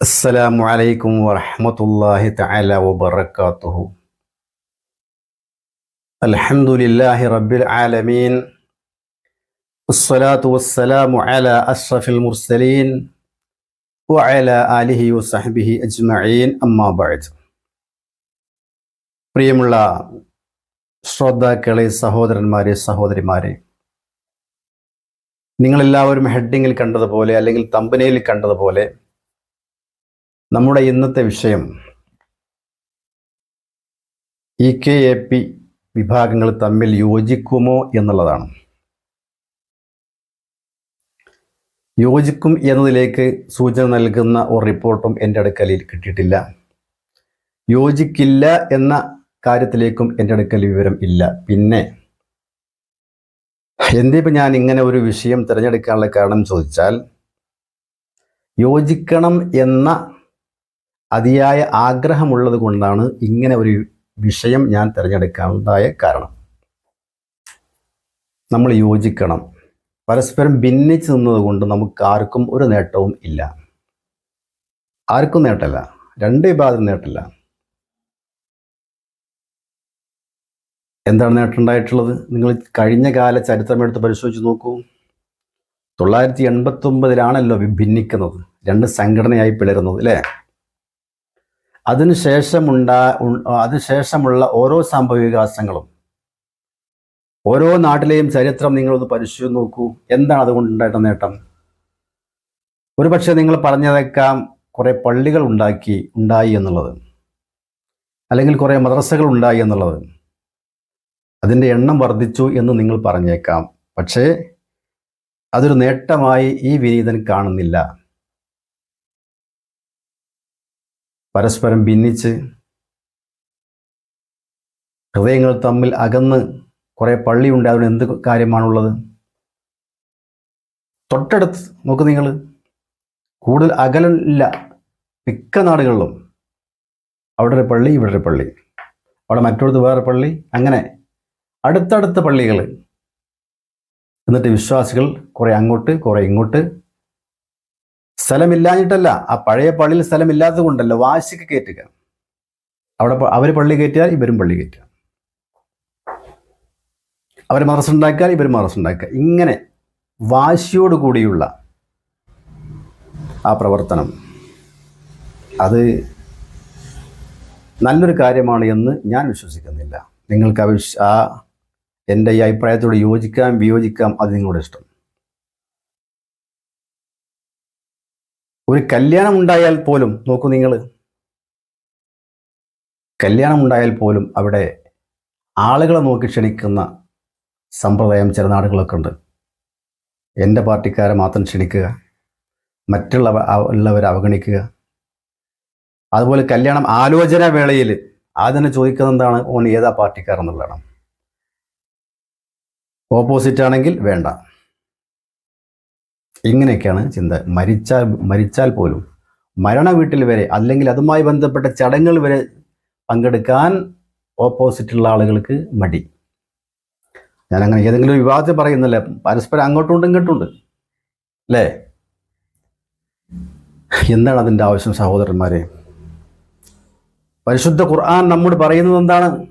السلام عليكم ورحمة الله تعالى وبركاته الحمد لله رب العالمين والصلاة والسلام على أشرف المرسلين وعلى آله وصحبه أجمعين أما بعد പ്രിയമുള്ള ശ്രോതാക്കളെ സഹോദരന്മാരെ സഹോദരിമാരെ നിങ്ങളെല്ലാവരും ഹെഡിങ്ങിൽ കണ്ടതുപോലെ അല്ലെങ്കിൽ തമ്പനയിൽ കണ്ടതുപോലെ നമ്മുടെ ഇന്നത്തെ വിഷയം ഇ കെ എ പി വിഭാഗങ്ങൾ തമ്മിൽ യോജിക്കുമോ എന്നുള്ളതാണ്. യോജിക്കും എന്നതിലേക്ക് സൂചന നൽകുന്ന ഒരു റിപ്പോർട്ടും എന്റെ അടുക്കലിൽ കിട്ടിയിട്ടില്ല. യോജിക്കില്ല എന്ന കാര്യത്തിലേക്കും എന്റെ അടുക്കൽ വിവരം ഇല്ല. പിന്നെ എന്തിപ്പോൾ ഞാൻ ഇങ്ങനെ ഒരു വിഷയം തിരഞ്ഞെടുക്കാനുള്ള കാരണം ചോദിച്ചാൽ യോജിക്കണം എന്ന അതിയായ ആഗ്രഹമുള്ളത് കൊണ്ടാണ് ഇങ്ങനെ ഒരു വിഷയം ഞാൻ തിരഞ്ഞെടുക്കാനുണ്ടായ കാരണം. നമ്മൾ യോജിക്കണം. പരസ്പരം ഭിന്നിച്ച് നിന്നതുകൊണ്ട് നമുക്ക് ആർക്കും ഒരു നേട്ടവും ഇല്ല. ആർക്കും നേട്ടമല്ല രണ്ട് വിഭാഗം നേട്ടമില്ല എന്താണ് നേട്ടമുണ്ടായിട്ടുള്ളത് നിങ്ങൾ കഴിഞ്ഞ കാല ചരിത്രമെടുത്ത് പരിശോധിച്ച് നോക്കൂ. തൊള്ളായിരത്തി എൺപത്തി ഒമ്പതിലാണല്ലോ ഭിന്നിക്കുന്നത്. രണ്ട് സംഘടനയായി പിളരുന്നത് അല്ലേ? അതിനുശേഷമുണ്ടാ അതിനുശേഷമുള്ള ഓരോ സംഭവവികാസങ്ങളും ഓരോ നാട്ടിലെയും ചരിത്രം നിങ്ങളൊന്ന് പരിശോധിച്ച് നോക്കൂ. എന്താണ് അതുകൊണ്ടുണ്ടായിട്ട നേട്ടം? ഒരുപക്ഷെ നിങ്ങൾ പറഞ്ഞതേക്കാം കുറെ പള്ളികൾ ഉണ്ടാക്കി ഉണ്ടായി എന്നുള്ളത്. അല്ലെങ്കിൽ കുറെ മദ്രസകൾ ഉണ്ടായി എന്നുള്ളത്. അതിന്റെ എണ്ണം വർദ്ധിച്ചു എന്ന് നിങ്ങൾ പറഞ്ഞേക്കാം. പക്ഷേ അതൊരു നേട്ടമായി ഈ വിനീതൻ കാണുന്നില്ല. പരസ്പരം ഭിന്നിച്ച് ഹൃദയങ്ങൾ തമ്മിൽ അകന്ന് കുറേ പള്ളി അതിന് എന്ത് കാര്യമാണുള്ളത്? തൊട്ടടുത്ത് നോക്ക് നിങ്ങൾ കൂടുതൽ അകലില്ല മിക്ക നാടുകളിലും. അവിടെ ഒരു പള്ളി ഇവിടെ ഒരു പള്ളി. അവിടെ മറ്റൊടുത്ത് വേറെ പള്ളി അങ്ങനെ. അടുത്തടുത്ത പള്ളികൾ എന്നിട്ട് വിശ്വാസികൾ കുറേ അങ്ങോട്ട് കുറേ ഇങ്ങോട്ട് സ്ഥലമില്ലാഞ്ഞിട്ടല്ല ആ പഴയ പള്ളിയിൽ സ്ഥലമില്ലാത്തത് കൊണ്ടല്ല വാശിക്ക് കയറ്റുക. അവിടെ അവർ പള്ളി കയറ്റിയാൽ ഇവരും പള്ളി കയറ്റുക. അവർ മറസ് ഉണ്ടാക്കിയാൽ ഇവർ ഇങ്ങനെ വാശിയോട് കൂടിയുള്ള ആ പ്രവർത്തനം. അത് നല്ലൊരു കാര്യമാണ് എന്ന് ഞാൻ വിശ്വസിക്കുന്നില്ല. നിങ്ങൾക്ക് ആ എന്റെ ഈ അഭിപ്രായത്തോട് യോജിക്കാം വിയോജിക്കാം അത് നിങ്ങളുടെ ഇഷ്ടം. ഒരു കല്യാണം ഉണ്ടായാൽ പോലും നോക്കൂ നിങ്ങൾ കല്യാണം ഉണ്ടായാൽ പോലും അവിടെ ആളുകളെ നോക്കി ക്ഷണിക്കുന്ന സമ്പ്രദായം ചില നാടുകളൊക്കെ ഉണ്ട്. എന്റെ പാർട്ടിക്കാരെ മാത്രം ക്ഷണിക്കുക മറ്റുള്ളവ ഉള്ളവരെ അവഗണിക്കുക. അതുപോലെ കല്യാണം ആലോചന വേളയിൽ ആദ്യം ചോദിക്കുന്നത് എന്താണ്? ഓൺ ഏതാ പാർട്ടിക്കാരെന്നുള്ളതാണ്. ഓപ്പോസിറ്റ് ആണെങ്കിൽ വേണ്ട. ഇങ്ങനെയൊക്കെയാണ് ചിന്ത. മരിച്ചാൽ മരിച്ചാൽ പോലും മരണ വീട്ടിൽ വരെ അല്ലെങ്കിൽ അതുമായി ബന്ധപ്പെട്ട ചടങ്ങുകൾ വരെ പങ്കെടുക്കാൻ ഓപ്പോസിറ്റുള്ള ആളുകൾക്ക് മടി. ഞാൻ അങ്ങനെ ഏതെങ്കിലും വിവാദത്തെ വിവാദത്തിൽ പറയുന്നില്ല പരസ്പരം അങ്ങോട്ടും ഉണ്ട് ഇങ്ങോട്ടും ഉണ്ട്. അല്ലേ? എന്താണ് അതിന്റെ ആവശ്യം സഹോദരന്മാരെ? പരിശുദ്ധ ഖുർആൻ നമ്മോട് പറയുന്നത് എന്താണ്?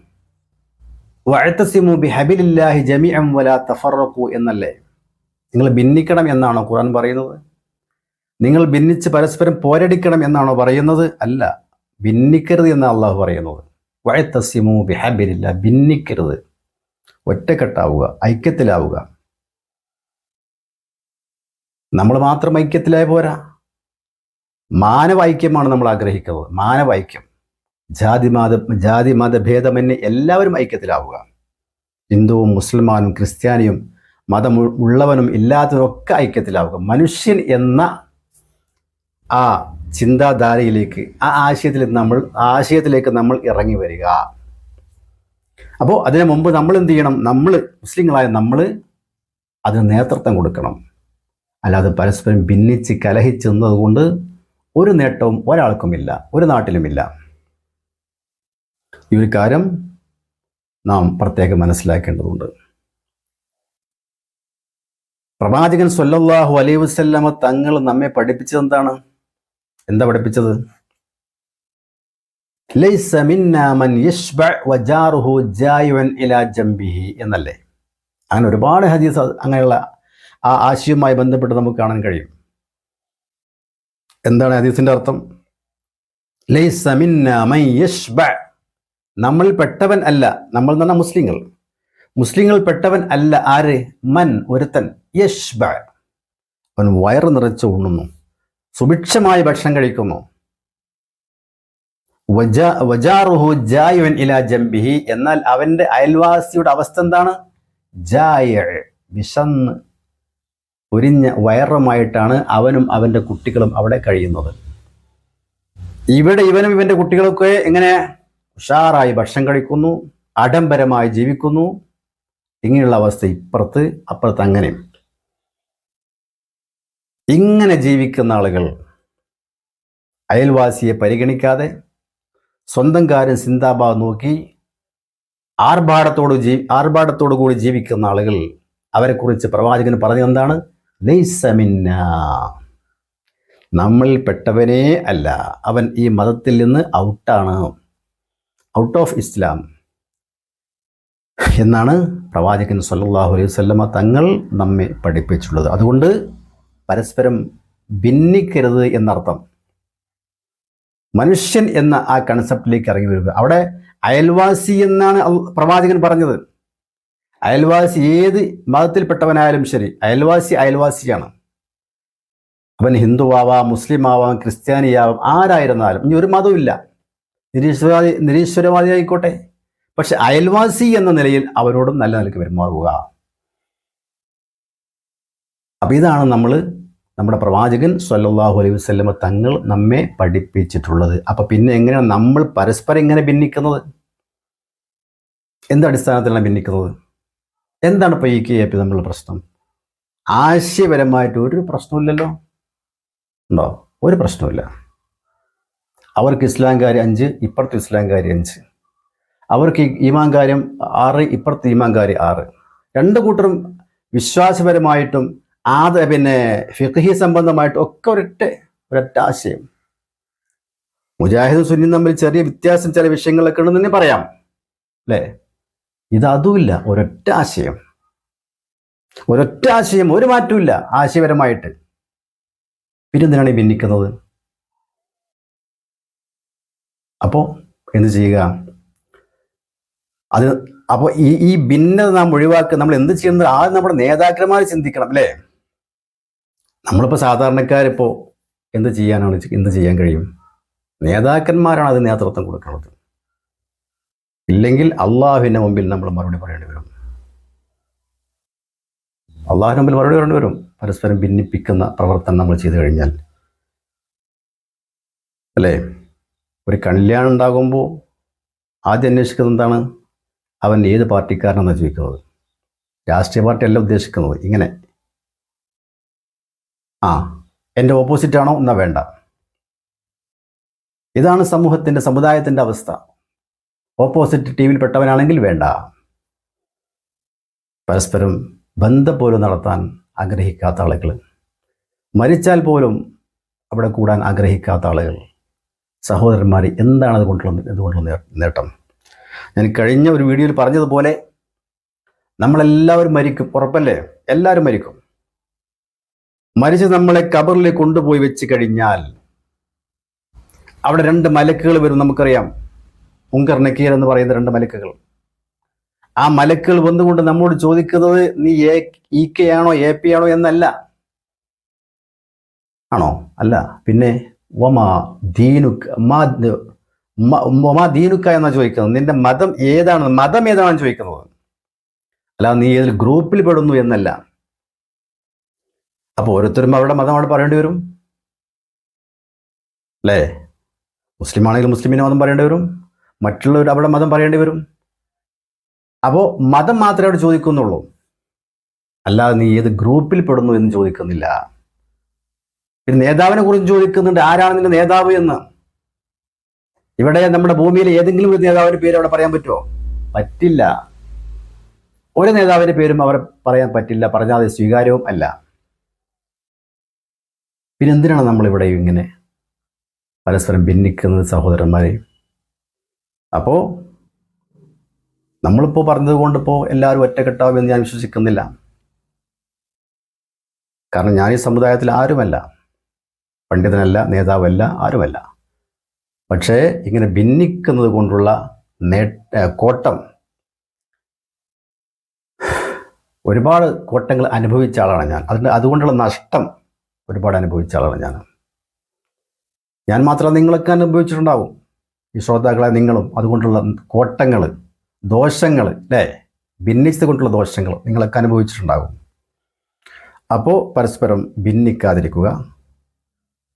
വഴത്തസിമു വഅതസിമു ജമി എം വല തഫറഖു എന്നല്ലേ? നിങ്ങൾ ഭിന്നിക്കണം എന്നാണോ ഖുർആൻ പറയുന്നത്? നിങ്ങൾ ഭിന്നിച്ച് പരസ്പരം പോരടിക്കണം എന്നാണോ പറയുന്നത്? അല്ല ഭിന്നിക്കരുത് എന്നാണ് അള്ളാഹു പറയുന്നത്. വഴത്തസിമു ബിഹാബിലില്ല ഭിന്നിക്കരുത്. ഒറ്റക്കെട്ടാവുക ഐക്യത്തിലാവുക. നമ്മൾ മാത്രം ഐക്യത്തിലായ പോരാ. മാനവൈക്യമാണ് നമ്മൾ ആഗ്രഹിക്കുന്നത്. മാനവൈക്യം ജാതി മത ജാതി മതഭേദമന്യേ എല്ലാവരും ഐക്യത്തിലാവുക. ഹിന്ദുവും മുസ്ലിമാനും ക്രിസ്ത്യാനിയും മതം ഉള്ളവനും ഇല്ലാത്തവനും ഒക്കെ ഐക്യത്തിലാവുക. മനുഷ്യൻ എന്ന ആ ചിന്താധാരയിലേക്ക് ആ ആശയത്തിൽ നമ്മൾ ആശയത്തിലേക്ക് നമ്മൾ ഇറങ്ങി വരിക. അപ്പോൾ അതിനു മുമ്പ് നമ്മൾ എന്ത് ചെയ്യണം? നമ്മൾ മുസ്ലിങ്ങളായ നമ്മൾ അതിന് നേതൃത്വം കൊടുക്കണം. അല്ലാതെ പരസ്പരം ഭിന്നിച്ച് കലഹിച്ചെന്നത് നിന്നതുകൊണ്ട് ഒരു നേട്ടവും ഒരാൾക്കുമില്ല ഒരു നാട്ടിലുമില്ല. ഈ ഒരു കാര്യം നാം പ്രത്യേകം മനസ്സിലാക്കേണ്ടതുണ്ട്. പ്രവാചകൻ സൊല്ലാഹു അലൈ വസല്ലമ തങ്ങൾ നമ്മെ പഠിപ്പിച്ചത് എന്താണ്? എന്താ പഠിപ്പിച്ചത്? എന്നല്ലേ? അങ്ങനെ ഒരുപാട് ഹദീസ് അങ്ങനെയുള്ള ആ ആശയവുമായി ബന്ധപ്പെട്ട് നമുക്ക് കാണാൻ കഴിയും. എന്താണ് ഹദീസിന്റെ അർത്ഥം? നമ്മൾ പെട്ടവൻ അല്ല നമ്മൾ പറഞ്ഞാൽ മുസ്ലിങ്ങൾ. മുസ്ലിങ്ങൾ പെട്ടവൻ അല്ല ആര്? മൻ ഒരുത്തൻ. യഷ്ബ അവൻ വയറ് നിറച്ച് ഉണ്ണുന്നു. സുഭിക്ഷമായി ഭക്ഷണം കഴിക്കുന്നു. ജംബിഹി. എന്നാൽ അവന്റെ അയൽവാസിയുടെ അവസ്ഥ എന്താണ്? വിശന്ന് ഒരിഞ്ഞ വയറുമായിട്ടാണ് അവനും അവന്റെ കുട്ടികളും അവിടെ കഴിയുന്നത്. ഇവിടെ ഇവനും ഇവന്റെ കുട്ടികളൊക്കെ എങ്ങനെ? ഉഷാറായി ഭക്ഷണം കഴിക്കുന്നു ആഡംബരമായി ജീവിക്കുന്നു. ഇങ്ങനെയുള്ള അവസ്ഥ ഇപ്പുറത്ത് അപ്പുറത്ത് അങ്ങനെയും ഇങ്ങനെ ജീവിക്കുന്ന ആളുകൾ അയൽവാസിയെ പരിഗണിക്കാതെ സ്വന്തം കാര്യം സിന്താബാ നോക്കി ആർഭാടത്തോട് ജീ ആർഭാടത്തോടു കൂടി ജീവിക്കുന്ന ആളുകൾ അവരെക്കുറിച്ച് പ്രവാചകൻ പറഞ്ഞത് എന്താണ്? ലൈസമിന്ന നമ്മൾ പെട്ടവനേ അല്ല. അവൻ ഈ മതത്തിൽ നിന്ന് ഔട്ടാണ്. Out of Islam. എന്നാണ് പ്രവാചകൻ സല്ലാഹു അലൈഹി വസല്ലമ തങ്ങൾ നമ്മെ പഠിപ്പിച്ചുള്ളത് അതുകൊണ്ട് പരസ്പരം ഭിന്നിക്കരുത് എന്നർത്ഥം. മനുഷ്യൻ എന്ന ആ കൺസെപ്റ്റിലേക്ക് ഇറങ്ങി വരിക അവിടെ അയൽവാസി എന്നാണ് പ്രവാചകൻ പറഞ്ഞത്. അയൽവാസി ഏത് മതത്തിൽപ്പെട്ടവനായാലും ശരി അയൽവാസി അയൽവാസിയാണ്. അവൻ ഹിന്ദുവാവാം മുസ്ലിം ആവാം ക്രിസ്ത്യാനിയാവാം ആരായിരുന്നാലും ഇനി ഒരു മതവുമില്ല. നിരീശ്വരവാദി നിരീശ്വരവാദി ആയിക്കോട്ടെ പക്ഷെ അയൽവാസി എന്ന നിലയിൽ അവരോടും നല്ല നിലയ്ക്ക് പെരുമാറുക. അപ്പം ഇതാണ് നമ്മൾ നമ്മുടെ പ്രവാചകൻ സല്ലാഹു അലൈഹി വസല്ലമ തങ്ങൾ നമ്മെ പഠിപ്പിച്ചിട്ടുള്ളത്. അപ്പം പിന്നെ എങ്ങനെയാണ് നമ്മൾ പരസ്പരം എങ്ങനെ ഭിന്നിക്കുന്നത്? എന്ത് അടിസ്ഥാനത്തിലാണ് ഭിന്നിക്കുന്നത്? എന്താണ് ഇപ്പോൾ ഈ കെ പി തമ്മിലുള്ള പ്രശ്നം? ആശയപരമായിട്ട് ഒരു പ്രശ്നമില്ലല്ലോ ഉണ്ടോ? ഒരു പ്രശ്നമില്ല അവർക്ക് ഇസ്ലാംകാരി അഞ്ച് ഇപ്പുറത്ത് ഇസ്ലാംകാരി അഞ്ച്. അവർക്ക് ഈമാങ്കാര്യം കാര്യം ആറ് ഇപ്പുറത്ത് ഈമാങ്കാരി ആറ്. രണ്ട് കൂട്ടരും വിശ്വാസപരമായിട്ടും ആദ പിന്നെ ഫിഖി സംബന്ധമായിട്ടും ഒക്കെ ഒരൊറ്റ ഒരൊറ്റ ആശയം. മുജാഹിദും സുന്നിയും തമ്മിൽ ചെറിയ വ്യത്യാസം ചില വിഷയങ്ങളൊക്കെ ഉണ്ടെന്ന് തന്നെ പറയാം. അല്ലേ? ഇത് ഒരൊറ്റ ആശയം. ഒരൊറ്റ ആശയം ഒരു മാറ്റമില്ല ആശയപരമായിട്ട്. പിന്നെന്തിനാണ് ഈ ഭിന്നിക്കുന്നത്? അപ്പോ എന്ത് ചെയ്യുക? അത് അപ്പോൾ ഈ ഈ ഭിന്നത നാം ഒഴിവാക്കുക നമ്മൾ എന്ത് ചെയ്യുന്നത്? ആ നമ്മുടെ നേതാക്കന്മാർ ചിന്തിക്കണം അല്ലേ? നമ്മളിപ്പോൾ സാധാരണക്കാരിപ്പോൾ എന്ത് ചെയ്യാനാണ് എന്ത് ചെയ്യാൻ കഴിയും? നേതാക്കന്മാരാണ് അത് നേതൃത്വം കൊടുക്കുന്നത്. ഇല്ലെങ്കിൽ അള്ളാഹുവിന്റെ മുമ്പിൽ നമ്മൾ മറുപടി പറയേണ്ടി വരും. അള്ളാഹുവിന്റെ മുമ്പിൽ മറുപടി പറയേണ്ടി വരും. പരസ്പരം ഭിന്നിപ്പിക്കുന്ന പ്രവർത്തനം നമ്മൾ ചെയ്തു കഴിഞ്ഞാൽ. അല്ലേ? ഒരു കല്യാണം ഉണ്ടാകുമ്പോൾ ആദ്യം അന്വേഷിക്കുന്നത് എന്താണ്? അവൻ ഏത് പാർട്ടിക്കാരനാണെന്ന് ചോദിക്കുന്നത്? രാഷ്ട്രീയ പാർട്ടി അല്ല ഉദ്ദേശിക്കുന്നത്. ഇങ്ങനെ. ആ എന്റെ ഓപ്പോസിറ്റാണോ എന്നാ വേണ്ട. ഇതാണ് സമൂഹത്തിന്റെ സമുദായത്തിന്റെ അവസ്ഥ. ഓപ്പോസിറ്റ് ടീമിൽ പെട്ടവനാണെങ്കിൽ വേണ്ട. പരസ്പരം ബന്ധം പോലും നടത്താൻ ആഗ്രഹിക്കാത്ത ആളുകൾ. മരിച്ചാൽ പോലും അവിടെ കൂടാൻ ആഗ്രഹിക്കാത്ത ആളുകൾ. സഹോദരന്മാർ എന്താണ് അതുകൊണ്ടുള്ള ഇതുകൊണ്ടുള്ള നേ- നേട്ടം? ഞാൻ കഴിഞ്ഞ ഒരു വീഡിയോയിൽ പറഞ്ഞതുപോലെ നമ്മളെല്ലാവരും മരിക്കും. ഉറപ്പല്ലേ? എല്ലാവരും മരിക്കും. മരിച്ച് നമ്മളെ കബറിലേക്ക് കൊണ്ടുപോയി വെച്ച് കഴിഞ്ഞാൽ അവിടെ രണ്ട് മലക്കുകൾ വരും നമുക്കറിയാം. ഉങ്കർ നക്കീർ എന്ന് പറയുന്ന രണ്ട് മലക്കുകൾ. ആ മലക്കുകൾ വന്നുകൊണ്ട് നമ്മോട് ചോദിക്കുന്നത് നീ എ ഇ കെ ആണോ എ പി ആണോ എന്നല്ല. ആണോ? അല്ല. പിന്നെ ഒമാ ദീനുക് മാ മ- ഒമാ ദീനുക്ക എന്നാ ചോദിക്കുന്നത്? നിന്റെ മതം ഏതാണ്? മതം ഏതാണെന്ന് ചോദിക്കുന്നത്? അല്ല നീ ഏതിൽ ഗ്രൂപ്പിൽ പെടുന്നു എന്നല്ല. അപ്പോൾ ഓരോരുത്തരും അവരുടെ മതം അവിടെ പറയേണ്ടി വരും. അല്ലേ? മുസ്ലിം ആണെങ്കിൽ മുസ്ലിമിന്റെ മതം പറയേണ്ടി വരും. മറ്റുള്ളവർ അവിടെ മതം പറയേണ്ടി വരും. അപ്പോൾ മതം മാത്രമേ അവിടെ ചോദിക്കുന്നുള്ളൂ. അല്ലാതെ നീ ഏത് ഗ്രൂപ്പിൽ പെടുന്നു എന്ന് ചോദിക്കുന്നില്ല. പിന്നെ നേതാവിനെ കുറിച്ച് ചോദിക്കുന്നുണ്ട്. ആരാണ് നിന്റെ നേതാവ് എന്ന്? ഇവിടെ നമ്മുടെ ഭൂമിയിൽ ഏതെങ്കിലും ഒരു നേതാവിന്റെ പേര് അവിടെ പറയാൻ പറ്റുമോ? പറ്റില്ല. ഒരു നേതാവിന്റെ പേരും അവർ പറയാൻ പറ്റില്ല പറഞ്ഞാൽ അത് സ്വീകാര്യവും അല്ല. പിന്നെ എന്തിനാണ് നമ്മൾ ഇവിടെ ഇങ്ങനെ പരസ്പരം ഭിന്നിക്കുന്നത് സഹോദരന്മാരെ? അപ്പോൾ നമ്മളിപ്പോൾ പറഞ്ഞത് കൊണ്ടിപ്പോൾ എല്ലാവരും ഒറ്റക്കെട്ടാവും എന്ന് ഞാൻ വിശ്വസിക്കുന്നില്ല. കാരണം ഞാൻ ഈ സമുദായത്തിൽ ആരുമല്ല. പണ്ഡിതനല്ല നേതാവല്ല ആരുമല്ല. പക്ഷേ ഇങ്ങനെ ഭിന്നിക്കുന്നത് കൊണ്ടുള്ള നേട്ട കോട്ടം. ഒരുപാട് കോട്ടങ്ങൾ അനുഭവിച്ച ആളാണ് ഞാൻ. അതിന്റെ അതുകൊണ്ടുള്ള നഷ്ടം ഒരുപാട് അനുഭവിച്ച ആളാണ് ഞാൻ. ഞാൻ മാത്രം നിങ്ങളൊക്കെ അനുഭവിച്ചിട്ടുണ്ടാവും. ഈ ശ്രോതാക്കളെ നിങ്ങളും അതുകൊണ്ടുള്ള കോട്ടങ്ങൾ ദോഷങ്ങൾ അല്ലേ? ഭിന്നിച്ചത് കൊണ്ടുള്ള ദോഷങ്ങൾ നിങ്ങളൊക്കെ അനുഭവിച്ചിട്ടുണ്ടാകും അപ്പോൾ പരസ്പരം ഭിന്നിക്കാതിരിക്കുക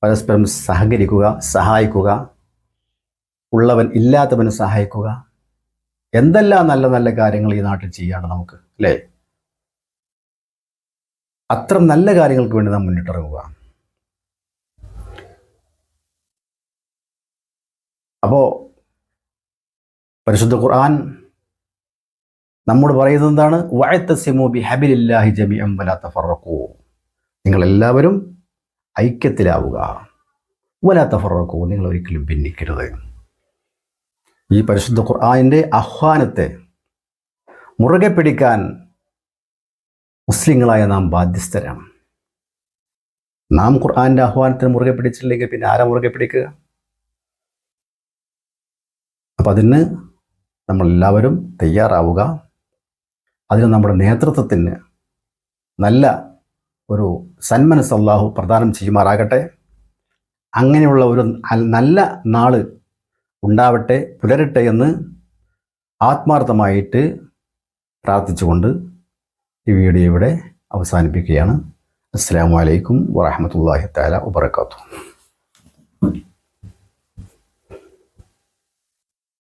പരസ്പരം സഹകരിക്കുക സഹായിക്കുക ഉള്ളവൻ ഇല്ലാത്തവന് സഹായിക്കുക. എന്തെല്ലാം നല്ല നല്ല കാര്യങ്ങൾ ഈ നാട്ടിൽ ചെയ്യാണ് നമുക്ക് അല്ലേ? അത്ര നല്ല കാര്യങ്ങൾക്ക് വേണ്ടി നാം മുന്നിട്ടിറങ്ങുക. അപ്പോ പരിശുദ്ധ ഖുർആൻ നമ്മോട് പറയുന്നത് എന്താണ്? വഴത്തസിമോ ബി വലാത്ത ഫറക്കൂ ഐക്യത്തിലാവുക. വലാത്ത ഫറക്കൂ നിങ്ങൾ ഒരിക്കലും ഭിന്നിക്കരുത്. ഈ പരിശുദ്ധ ഖുർആാനിന്റെ ആഹ്വാനത്തെ മുറുകെ പിടിക്കാൻ മുസ്ലിങ്ങളായ നാം ബാധ്യസ്ഥരാണ്. നാം ഖുർആാന്റെ ആഹ്വാനത്തിന് മുറുകെ പിടിച്ചില്ലെങ്കിൽ പിന്നെ ആരാ മുറുകെ പിടിക്കുക? അപ്പം അതിന് നമ്മളെല്ലാവരും തയ്യാറാവുക. അതിന് നമ്മുടെ നേതൃത്വത്തിന് നല്ല ഒരു സന്മനസ് അള്ളാഹു പ്രദാനം ചെയ്യുമാറാകട്ടെ. അങ്ങനെയുള്ള ഒരു നല്ല നാൾ ഉണ്ടാവട്ടെ പുലരട്ടെ എന്ന് ആത്മാർത്ഥമായിട്ട് പ്രാർത്ഥിച്ചുകൊണ്ട് ഈ വീഡിയോ ഇവിടെ അവസാനിപ്പിക്കുകയാണ്. അസ്സാം വലൈക്കും വാഹമത്തല്ലാഹി താല വാത്തു